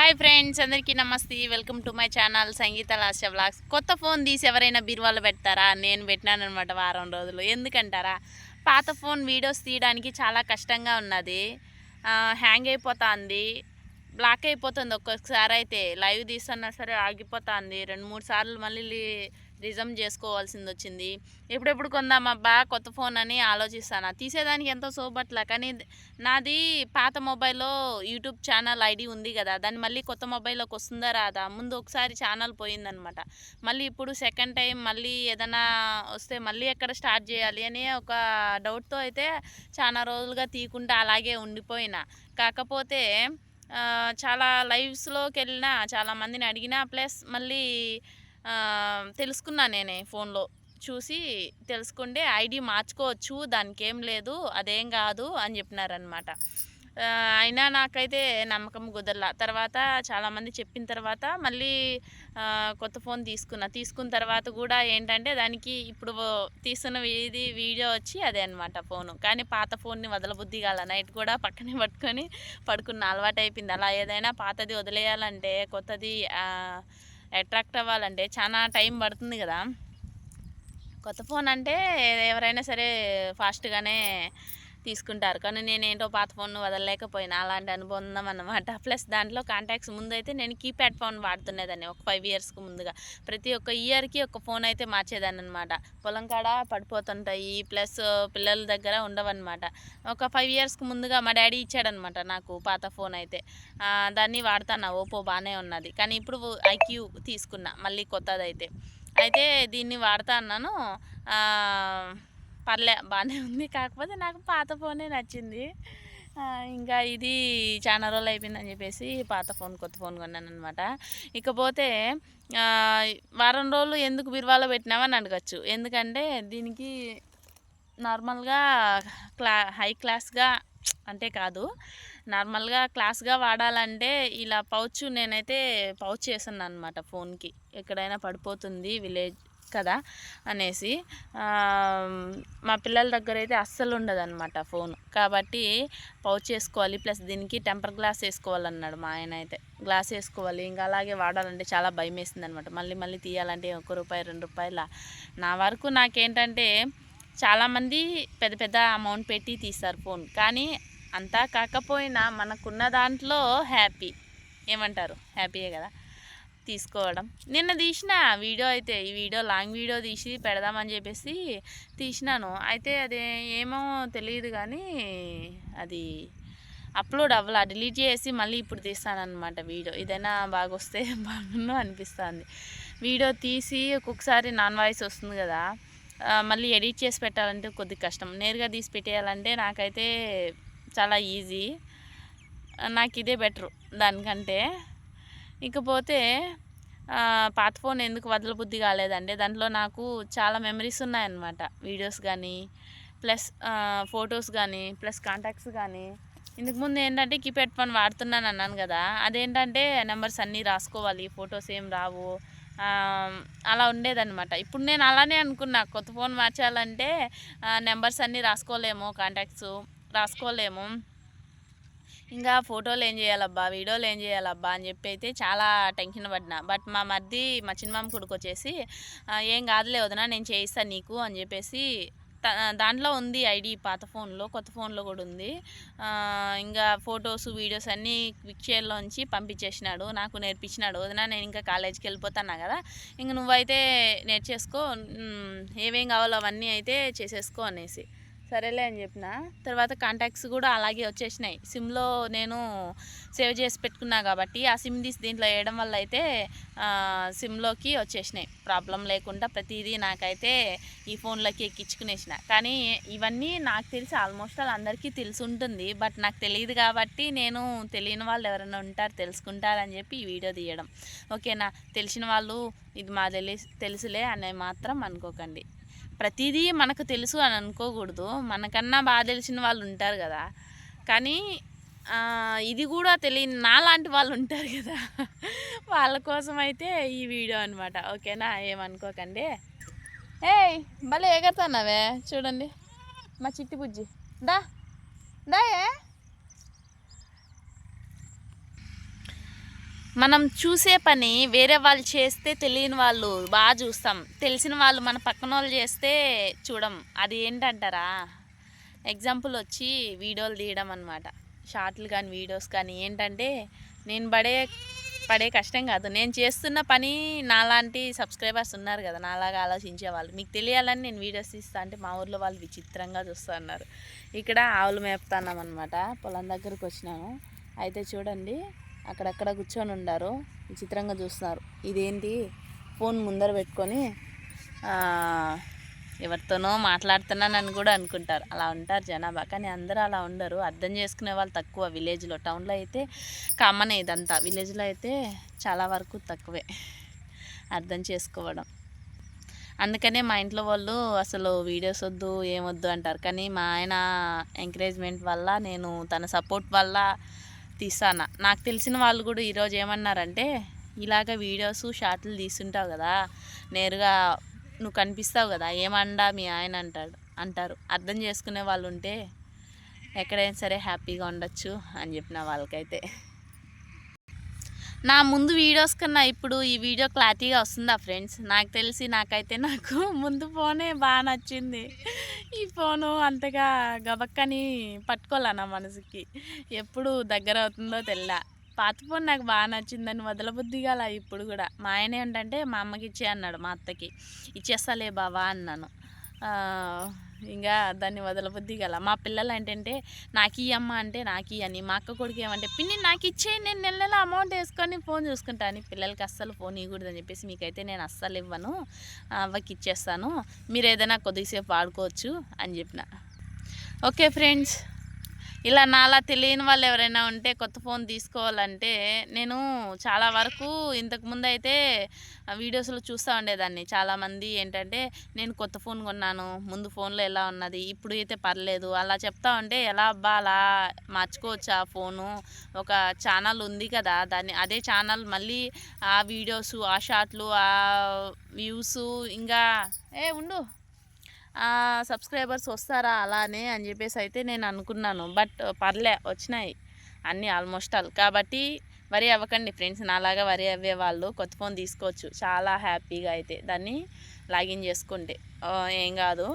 Hi friends అందరికీ నమస్తే. Welcome to my channel Sangeetha Lasya blogs కొత్త ఫోన్ తీసి ఎవరైనా బీరువాలో పెడతారా? నేను పెట్టినాను అనమాట వారం రోజులు. ఎందుకంటారా? పాత ఫోన్ వీడియోస్ తీయడానికి చాలా కష్టంగా ఉన్నది. హ్యాంగ్ అయిపోతుంది. బ్లాక్ అయిపోతుంది ఒక్కొక్కసారి అయితే. లైవ్ తీస్తున్నా సరే ఆగిపోతుంది. రెండు మూడు సార్లు మళ్ళీ రిజమ్ చేసుకోవాల్సింది వచ్చింది ఎప్పుడెప్పుడు కొందామబ్బా కొత్త ఫోన్ అని ఆలోచిస్తాను? తీసేదానికి ఎంతో సోబట్ల. కానీ నాది పాత మొబైల్లో యూట్యూబ్ ఛానల్ ఐడి ఉంది కదా దాన్ని మళ్ళీ కొత్త మొబైల్లోకి వస్తుందా రాదా? ముందు ఒకసారి ఛానల్ పోయిందనమాట. మళ్ళీ ఇప్పుడు సెకండ్ టైం మళ్ళీ ఏదైనా వస్తే మళ్ళీ ఎక్కడ స్టార్ట్ చేయాలి అని ఒక డౌట్తో అయితే చాలా రోజులుగా తీయకుండా అలాగే ఉండిపోయినా. కాకపోతే చాలా లైవ్స్లోకి వెళ్ళినా చాలా మందిని అడిగినా ప్లస్ మళ్ళీ తెలుసుకున్నా నేనే ఫోన్లో. చూసి తెలుసుకుంటే ఐడి మార్చుకోవచ్చు దానికి ఏం లేదు అదేం కాదు అని చెప్పినారనమాట అయినా నాకైతే నమ్మకం కుదరలా. తర్వాత చాలామంది చెప్పిన తర్వాత మళ్ళీ కొత్త ఫోన్ తీసుకున్నా. తీసుకున్న తర్వాత కూడా ఏంటంటే దానికి ఇప్పుడు తీస్తున్న ఇది వీడియో వచ్చి అదే అనమాట ఫోను. కానీ పాత ఫోన్ని వదలబుద్ధి కాల. నైట్ కూడా పక్కనే పట్టుకొని పడుకున్న అలవాటు అయిపోయింది అలా ఏదైనా పాతది వదిలేయాలంటే కొత్తది అట్రాక్ట్ అవ్వాలంటే చాలా టైం పడుతుంది కదా. కొత్త ఫోన్ అంటే ఎవరైనా సరే ఫాస్ట్గానే తీసుకుంటారు. కానీ నేను ఏంటో పాత ఫోన్ వదలలేకపోయినా అలాంటి అనుభవం అన్నమాట ప్లస్ దాంట్లో కాంటాక్ట్స్ ముందు అయితే నేను కీప్యాడ్ ఫోన్ వాడుతునేదాన్ని ఒక ఫైవ్ ఇయర్స్కి ముందుగా. ప్రతి ఒక్క ఇయర్కి ఒక ఫోన్ అయితే మార్చేదాన్ని అనమాట పొలం కాడ పడిపోతుంటాయి ప్లస్ పిల్లల దగ్గర ఉండవన్నమాట. ఒక ఫైవ్ ఇయర్స్కి ముందుగా మా డాడీ ఇచ్చాడనమాట నాకు పాత ఫోన్ అయితే. దాన్ని వాడుతాను ఓపో బాగానే ఉన్నది. కానీ ఇప్పుడు ఐక్యూ తీసుకున్నా మళ్ళీ కొత్తది అయితే అయితే దీన్ని వాడతా అన్నాను. పర్లే బాగానే ఉంది. కాకపోతే నాకు పాత ఫోనే నచ్చింది. ఇంకా ఇది చాలా రోజులు అయిపోయిందని చెప్పేసి పాత ఫోన్ కొత్త ఫోన్ కొన్నాను అనమాట ఇకపోతే వారం రోజులు ఎందుకు బిరువాలో పెట్టినామని అడగచ్చు. ఎందుకంటే దీనికి నార్మల్గా క్లా హై క్లాస్గా అంటే కాదు నార్మల్గా క్లాస్గా వాడాలంటే ఇలా పౌచ్ నేనైతే పౌచ్ చేశాను అనమాట ఫోన్కి. ఎక్కడైనా పడిపోతుంది విలేజ్ కదా అనేసి మా పిల్లల దగ్గర అయితే అస్సలు ఉండదన్నమాట ఫోన్. కాబట్టి పౌచ్ వేసుకోవాలి ప్లస్ దీనికి టెంపర్ గ్లాస్ వేసుకోవాలన్నాడు మా ఆయన అయితే గ్లాస్ వేసుకోవాలి ఇంకా అలాగే వాడాలంటే చాలా భయం వేసింది అనమాట మళ్ళీ మళ్ళీ తీయాలంటే ఒక రూపాయి రెండు రూపాయల. నా వరకు నాకేంటంటే చాలామంది పెద్ద పెద్ద అమౌంట్ పెట్టి తీస్తారు ఫోన్. కానీ అంతా కాకపోయినా మనకున్న దాంట్లో హ్యాపీ. ఏమంటారు? హ్యాపీయే కదా. తీసుకోవడం. నిన్న తీసిన వీడియో అయితే ఈ వీడియో లాంగ్ వీడియో తీసి పెడదామని చెప్పేసి తీసినాను. అయితే అది ఏమో తెలియదు కానీ అది అప్లోడ్ అవ్వాల డిలీట్ చేసి మళ్ళీ ఇప్పుడు తీస్తానన్నమాట వీడియో. ఏదైనా బాగా వస్తే బాగుండు అనిపిస్తుంది. వీడియో తీసి ఒక్కొక్కసారి నాన్ వాయిస్ వస్తుంది కదా మళ్ళీ ఎడిట్ చేసి పెట్టాలంటే కొద్దిగా కష్టం. నేరుగా తీసి పెట్టేయాలంటే నాకైతే చాలా ఈజీ. నాకు ఇదే బెటరు దానికంటే. ఇకపోతే పాత ఫోన్ ఎందుకు వదలబుద్ధి కాలేదంటే దాంట్లో నాకు చాలా మెమరీస్ ఉన్నాయన్నమాట. వీడియోస్ కానీ ప్లస్ ఫొటోస్ కానీ ప్లస్ కాంటాక్ట్స్ కానీ ఇంతకుముందు ఏంటంటే కీప్యాడ్ ఫోన్ వాడుతున్నాను అన్నాను కదా. అదేంటంటే నెంబర్స్ అన్నీ రాసుకోవాలి ఫొటోస్ ఏం రావు అలా ఉండేదన్నమాట. ఇప్పుడు నేను అలానే అనుకున్నా కొత్త ఫోన్ మార్చాలంటే నెంబర్స్ అన్నీ రాసుకోలేము కాంటాక్ట్స్ రాసుకోలేము. ఇంకా ఫోటోలు ఏం చేయాలబ్బా? వీడియోలు ఏం చేయాలబ్బా? అని చెప్పి అయితే చాలా టెన్షన్ పడినా. బట్ మా మధ్య మా చిన్నమామ కొడుకు వచ్చేసి ఏం కాదులే వదినా నేను చేయిస్తాను నీకు అని చెప్పేసి దాంట్లో ఉంది ఐడి పాత ఫోన్లో కొత్త ఫోన్లో కూడా ఉంది. ఇంకా ఫొటోస్ వీడియోస్ అన్నీ క్విక్ పంపించేసినాడు. నాకు నేర్పించినాడు. వదినా నేను ఇంకా కాలేజీకి వెళ్ళిపోతున్నా కదా ఇంక నువ్వైతే నేర్చేసుకో ఏమేం కావాలో అవన్నీ అయితే చేసేసుకో అనేసి. సరేలే అని చెప్పిన. తర్వాత కాంటాక్ట్స్ కూడా అలాగే వచ్చేసినాయి. సిమ్లో నేను సేవ్ చేసి పెట్టుకున్నా కాబట్టి ఆ సిమ్ తీసి దీంట్లో వేయడం వల్ల అయితే సిమ్లోకి వచ్చేసినాయి. ప్రాబ్లం లేకుండా ప్రతిదీ నాకైతే ఈ ఫోన్లోకి ఎక్కించుకునేసిన. కానీ ఇవన్నీ నాకు తెలిసి ఆల్మోస్ట్ ఆల్ అందరికీ తెలిసి ఉంటుంది బట్ నాకు తెలియదు కాబట్టి నేను తెలియని వాళ్ళు ఎవరైనా ఉంటారు తెలుసుకుంటారని చెప్పి ఈ వీడియో తీయడం. ఓకేనా? తెలిసిన వాళ్ళు ఇది మా తెలి తెలుసులే అనే మాత్రం అనుకోకండి. ప్రతిదీ మనకు తెలుసు అని అనుకోకూడదు. మనకన్నా బాగా తెలిసిన వాళ్ళు ఉంటారు కదా. కానీ ఇది కూడా తెలియని నాలాంటి వాళ్ళు ఉంటారు కదా. వాళ్ళ కోసం అయితే ఈ వీడియో అనమాట ఓకేనా? ఏమనుకోకండి. ఏయ్ భలే ఎగరుతున్నావే. చూడండి. మా చిట్టి బుజ్జి. దా. దా ఏ. మనం చూసే పని వేరే వాళ్ళు చేస్తే తెలియని వాళ్ళు బాగా చూస్తాం. తెలిసిన వాళ్ళు మన పక్కన వాళ్ళు చేస్తే చూడం. అది ఏంటంటారా? ఎగ్జాంపుల్ వచ్చి వీడియోలు తీయడం అనమాట షార్ట్లు కానీ వీడియోస్ కానీ ఏంటంటే నేను పడే పడే కష్టం కాదు. నేను చేస్తున్న పని నాలాంటి సబ్స్క్రైబర్స్ ఉన్నారు కదా నాలాగా ఆలోచించే వాళ్ళు. మీకు తెలియాలని నేను వీడియోస్ తీస్తా అంటే మా ఊర్లో వాళ్ళు విచిత్రంగా చూస్తున్నారు ఇక్కడ ఆవులు మేపుతున్నాం అనమాట పొలం దగ్గరకు వచ్చినాము. అయితే చూడండి అక్కడక్కడ కూర్చొని ఉండారు. విచిత్రంగా చూస్తున్నారు. ఇదేంటి? ఫోన్ ముందర పెట్టుకొని ఎవరితోనో మాట్లాడుతున్నానని కూడా అనుకుంటారు. అలా ఉంటారు జనాభా. కానీ అందరూ అలా ఉండరు. అర్థం చేసుకునే వాళ్ళు తక్కువ విలేజ్లో. టౌన్లో అయితే కామన్ ఇదంతా. విలేజ్లో అయితే చాలా వరకు తక్కువే అర్థం చేసుకోవడం. అందుకనే మా ఇంట్లో వాళ్ళు అసలు వీడియోస్ వద్దు ఏమొద్దు అంటారు. కానీ మా ఆయన ఎంకరేజ్మెంట్ వల్ల నేను తన సపోర్ట్ వల్ల తీసాను. నాకు తెలిసిన వాళ్ళు కూడా ఈరోజు ఏమన్నారంటే ఇలాగ వీడియోస్ షార్ట్లు తీస్తుంటావు కదా నేరుగా నువ్వు కనిపిస్తావు కదా ఏమండా మీ ఆయన అంటాడు అంటారు. అర్థం చేసుకునే వాళ్ళు ఉంటే ఎక్కడైనా సరే హ్యాపీగా ఉండొచ్చు అని చెప్పిన వాళ్ళకైతే. నా ముందు వీడియోస్ కన్నా ఇప్పుడు ఈ వీడియో క్లారిటీగా వస్తుందా ఫ్రెండ్స్? నాకు తెలిసి నాకైతే నాకు ముందు ఫోనే బాగా నచ్చింది. ఈ ఫోను అంతగా గబక్కని పట్టుకోలే నా మనసుకి? ఎప్పుడు దగ్గర అవుతుందో తెల్ల. పాత ఫోన్ నాకు బాగా నచ్చిందని వదలబుద్ధి గల ఇప్పుడు కూడా. మా ఆయన ఏంటంటే మా అమ్మకి ఇచ్చే అన్నాడు మా అత్తకి. ఇచ్చేస్తాలే బావా అన్నాను. ఇంకా దాన్ని వదలబుద్ధి గల. మా పిల్లలు ఏంటంటే నాకు ఈ అమ్మ అంటే నాకు ఈ అని మా అక్క కొడుకు ఏమంటే పిన్ని నాకు ఇచ్చే నేను నెల నెల అమౌంట్ వేసుకొని ఫోన్ చూసుకుంటాను పిల్లలకి అస్సలు ఫోన్ ఇవ్వకూడదని చెప్పేసి మీకైతే నేను అస్సలు ఇవ్వను. అవ్వకి ఇచ్చేస్తాను. మీరు ఏదైనా కొద్దిసేపు వాడుకోవచ్చు అని చెప్పిన. Okay friends. ఇలా నాలా తెలియని వాళ్ళు ఎవరైనా ఉంటే కొత్త ఫోన్ తీసుకోవాలంటే నేను చాలా వరకు ఇంతకుముందు అయితే వీడియోస్లో చూస్తూ ఉండేదాన్ని. చాలామంది ఏంటంటే నేను కొత్త ఫోన్ కొన్నాను ముందు ఫోన్లో ఎలా ఉన్నది ఇప్పుడు అయితే పర్లేదు. అలా చెప్తా ఉంటే ఎలా అబ్బా అలా మార్చుకోవచ్చా ఫోను? ఒక ఛానల్ ఉంది కదా దాన్ని అదే ఛానల్ మళ్ళీ ఆ వీడియోస్ ఆ షార్ట్లు ఆ వ్యూస్ ఇంకా ఏ ఉండు. సబ్స్క్రైబర్స్ వస్తారా అలానే అని చెప్పేసి అయితే నేను అనుకున్నాను. బట్ పర్లే వచ్చినాయి. అన్నీ ఆల్మోస్ట్ ఆల్. కాబట్టి వరి అవ్వకండి ఫ్రెండ్స్. నాలాగా వరి అవ్వే వాళ్ళు కొత్త ఫోన్ తీసుకోవచ్చు. చాలా హ్యాపీగా అయితే దాన్ని లాగిన్ చేసుకుంటే. ఏం కాదు.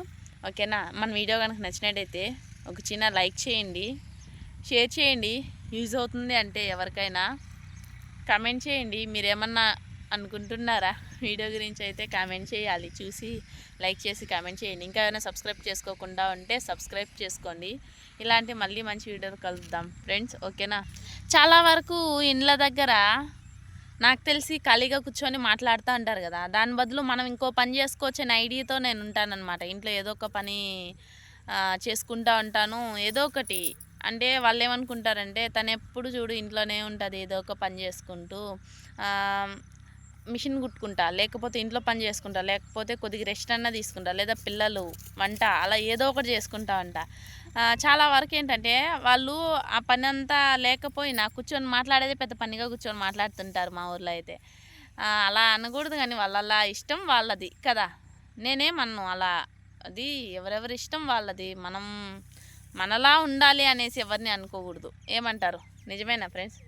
ఓకేనా? మన వీడియో కనుక నచ్చినట్టయితే ఒక చిన్న లైక్ చేయండి. షేర్ చేయండి. యూజ్ అవుతుంది అంటే ఎవరికైనా. కమెంట్ చేయండి. మీరేమన్నా అనుకుంటున్నారా? వీడియో గురించి అయితే కామెంట్ చేయాలి. చూసి లైక్ చేసి కామెంట్ చేయండి. ఇంకా ఏమైనా సబ్స్క్రైబ్ చేసుకోకుండా ఉంటే సబ్స్క్రైబ్ చేసుకోండి. ఇలాంటి మళ్ళీ మంచి వీడియోలు కలుద్దాం. ఫ్రెండ్స్ ఓకేనా? చాలా వరకు ఇండ్ల దగ్గర నాకు తెలిసి ఖాళీగా కూర్చొని మాట్లాడుతూ ఉంటారు కదా. దాని బదులు మనం ఇంకో పని చేసుకోవచ్చు అనే ఐడియాతో నేను ఉంటానన్నమాట. ఇంట్లో ఏదో ఒక పని చేసుకుంటూ ఉంటాను. ఏదో ఒకటి. అంటే వాళ్ళు ఏమనుకుంటారంటే తను ఎప్పుడు చూడు ఇంట్లోనే ఉంటుంది. ఏదో ఒక పని చేసుకుంటూ మిషన్ కుట్టుకుంటా లేకపోతే ఇంట్లో పని చేసుకుంటా లేకపోతే కొద్దిగా రెస్ట్ అన్న తీసుకుంటా లేదా పిల్లలు వంట అలా ఏదో ఒకటి చేసుకుంటా అంట. చాలా వరకు ఏంటంటే వాళ్ళు ఆ పని అంతా లేకపోయినా కూర్చొని మాట్లాడేది పెద్ద పనిగా కూర్చొని మాట్లాడుతుంటారు మా ఊర్లో అయితే. అలా అనకూడదు కానీ వాళ్ళ అలా ఇష్టం వాళ్ళది కదా. నేనేమన్ను అలా అది ఎవరెవరి ఇష్టం వాళ్ళది మనం మనలా ఉండాలి అనేసి ఎవరిని అనుకోకూడదు. ఏమంటారు? నిజమేనా ఫ్రెండ్స్?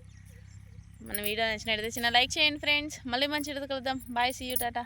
మన వీడియో నచ్చినట్టయితే చిన్న లైక్ చేయండి ఫ్రెండ్స్. మళ్ళీ మంచి వీడియోతో కలుద్దాం. Bye see you tata